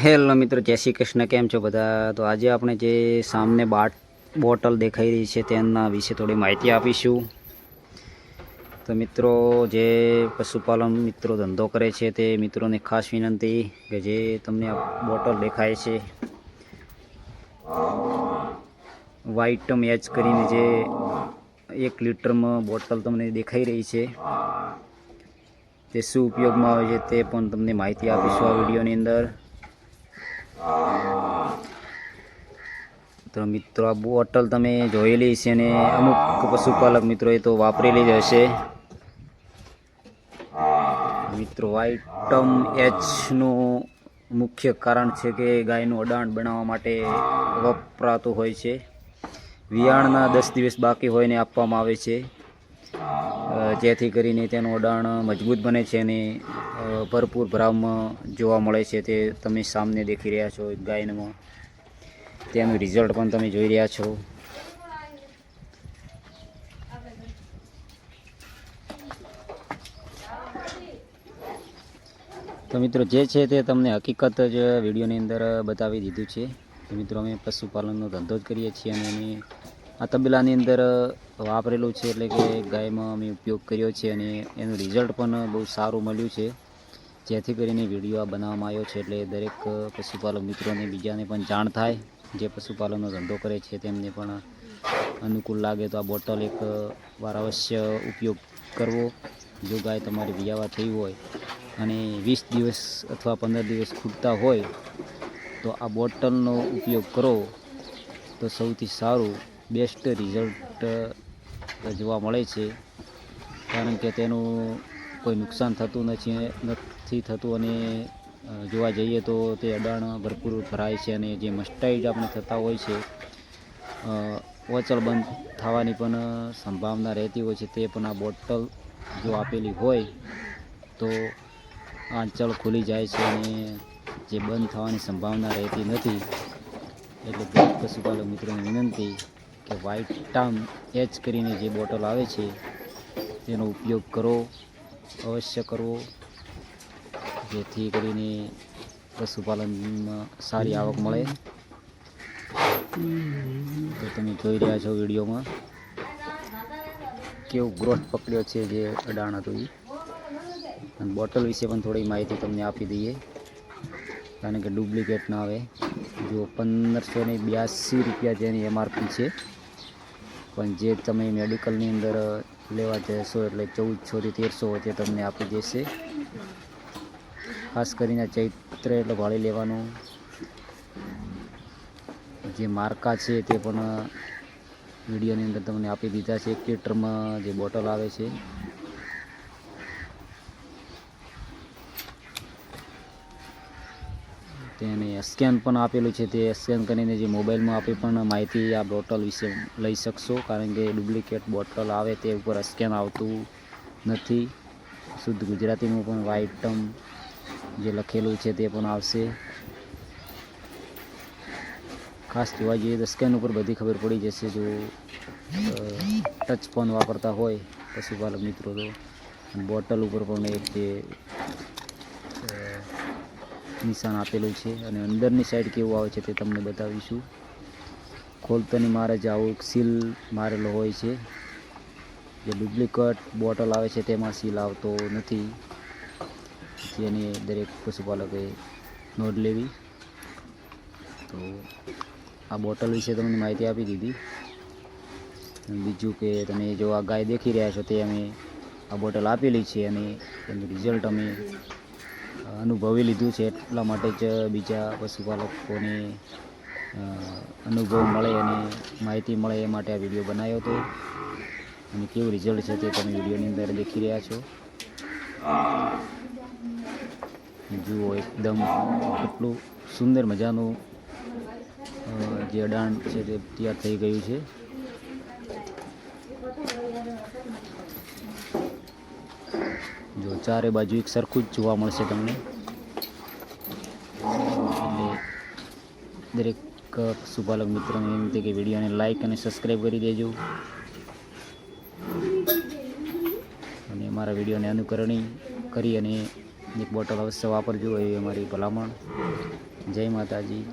Hello મિત્રો, જય શ્રી કૃષ્ણ. કેમ છો બધા? તો આજે આપણે જે સામને બાટ બોટલ દેખાઈ રહી છે તેના વિશે થોડી માહિતી આપીશું. તો મિત્રો, જે પશુપાલન મિત્રો ધંધો કરે છે તે મિત્રોને ખાસ વિનંતી કે જે તમને આ બોટલ દેખાય છે વ્હાઈટ મેચ કરીને જે એક લીટરમાં બોટલ તમને દેખાઈ રહી છે, તે શું ઉપયોગમાં આવે છે તે પણ તમને માહિતી આપીશું આ વિડીયોની અંદર. તો મિત્રો, આ બોટલ તમે જોયેલી છે અને અમુક પશુપાલક મિત્રોએ તો વાપરેલી જ હશે. મિત્રો વાઇટમ એચનું મુખ્ય કારણ છે કે ગાયનું અડાણ બનાવવા માટે વપરાતું હોય છે. વિયાણના દસ દિવસ બાકી હોઈને આપવામાં આવે છે. જેથી કરીને તેનું ઉડાણ મજબૂત બને છે અને ભરપૂર ભરાવમાં જોવા મળે છે તે તમે સામને દેખી રહ્યા છો ગાયનમાં. તેનું રિઝલ્ટ પણ તમે જોઈ રહ્યા છો. તો મિત્રો જે છે તે તમને હકીકત જ વિડીયોની અંદર બતાવી દીધું છે. તો મિત્રો અમે પશુપાલનનો ધંધો જ કરીએ છીએ અને અમે આ તબેલાની અંદર વાપરેલું છે એટલે કે ગાયમાં અમે ઉપયોગ કર્યો છે અને એનું રિઝલ્ટ પણ બહુ સારું મળ્યું છે. જેથી કરીને વીડિયો આ બનાવવામાં આવ્યો છે એટલે દરેક પશુપાલક મિત્રોને બીજાને પણ જાણ થાય. જે પશુપાલનનો ધંધો કરે છે તેમને પણ અનુકૂળ લાગે તો આ બોટલ એક વાર અવશ્ય ઉપયોગ કરવો. જો ગાય તમારી વિયાવા થઈ હોય અને વીસ દિવસ અથવા પંદર દિવસ ખૂટતા હોય તો આ બોટલનો ઉપયોગ કરો તો સૌથી સારું. બેસ્ટ રિઝલ્ટ જોવા મળે છે. કારણ કે તેનું કોઈ નુકસાન થતું નથી નથી થતું અને જોવા જઈએ તો તે અડાણ ભરપૂર ભરાય છે અને જે મસ્ટાઈડ આપણે થતા હોય છે ઓચળ બંધ થવાની પણ સંભાવના રહેતી હોય છે. તે પણ આ બોટલ જો આપેલી હોય તો આંચળ ખુલી જાય છે અને જે બંધ થવાની સંભાવના રહેતી નથી. એટલે પશુપાલક મિત્રોની વિનંતી કે વ્હાઇટ ટામ એચ કરીને જે બોટલ આવે છે, તેનો ઉપયોગ કરો, અવશ્ય કરવો. જેથી કરીને પશુપાલનમાં સારી આવક મળે. તો તમે જોઈ રહ્યા છો વિડીયોમાં કેવો ગ્રોથ પકડ્યો છે જે અડાણ હતું એ અને બોટલ વિશે પણ થોડી માહિતી તમને આપી દઈએ. કારણ કે ડુપ્લિકેટ ના આવે. જો પંદરસો ને બ્યાસી રૂપિયા જેની એમઆરપી છે. પણ જે તમે મેડિકલની અંદર લેવા જશો એટલે ચૌદસોથી તેરસો વચ્ચે તમને આપી દેશે. ખાસ કરીને ચૈત્ર એટલે ભાડે લેવાનું. જે માર્કા છે તે પણ વિડીયોની અંદર તમને આપી દીધા છે. એક લીટરમાં જે બોટલ આવે છે તેને સ્કેન પણ આપેલું છે. તે સ્કેન કરીને જે મોબાઈલમાં આપી પણ માહિતી આ બોટલ વિશે લઈ શકશો. કારણ કે ડુપ્લિકેટ બોટલ આવે તે ઉપર સ્કેન આવતું નથી. શુદ્ધ ગુજરાતીમાં પણ વાઇટમ જે લખેલું છે તે પણ આવશે. ખાસ જોવા જઈએ તો સ્કેન ઉપર બધી ખબર પડી જશે જો ટચ ફોન વાપરતા હોય પશુપાલક મિત્રો તો. બોટલ ઉપર પણ એક જે નિશાન આપેલું છે અને અંદરની સાઈડ કેવું આવે છે તે તમને બતાવીશું. ખોલતાની મારે જ આવું સીલ મારેલો હોય છે. જે ડુપ્લિકેટ બોટલ આવે છે તેમાં સીલ આવતો નથી. જેની દરેક પશુપાલકે નોંધ લેવી. તો આ બોટલ વિશે તમને માહિતી આપી દીધી. બીજું કે તમે જો આ ગાય દેખી રહ્યા છો તે અમે આ બોટલ આપેલી છે અને એનું રિઝલ્ટ અમે અનુભવી લીધું છે એટલા માટે જ બીજા પશુપાલકોને અનુભવ મળે અને માહિતી મળે એ માટે આ વીડિયો બનાવ્યો હતો. અને કેવું રિઝલ્ટ છે તે તમે વિડીયોની અંદર દેખી રહ્યા છો. જુઓ એકદમ કેટલું સુંદર મજાનું જે અડાણ છે તે તૈયાર થઈ ગયું છે. જો ચારે બાજુ એક સરખું જ જોવા મળશે તમને. એટલે દરેક શુભાલક મિત્રોને વિનંતી કે વિડીયોને લાઈક અને સબસ્ક્રાઈબ કરી દેજો. અને અમારા વિડીયોને અનુકરણી કરી અને એક બોટલ અવશ્ય વાપરજો એવી અમારી ભલામણ. જય માતાજી.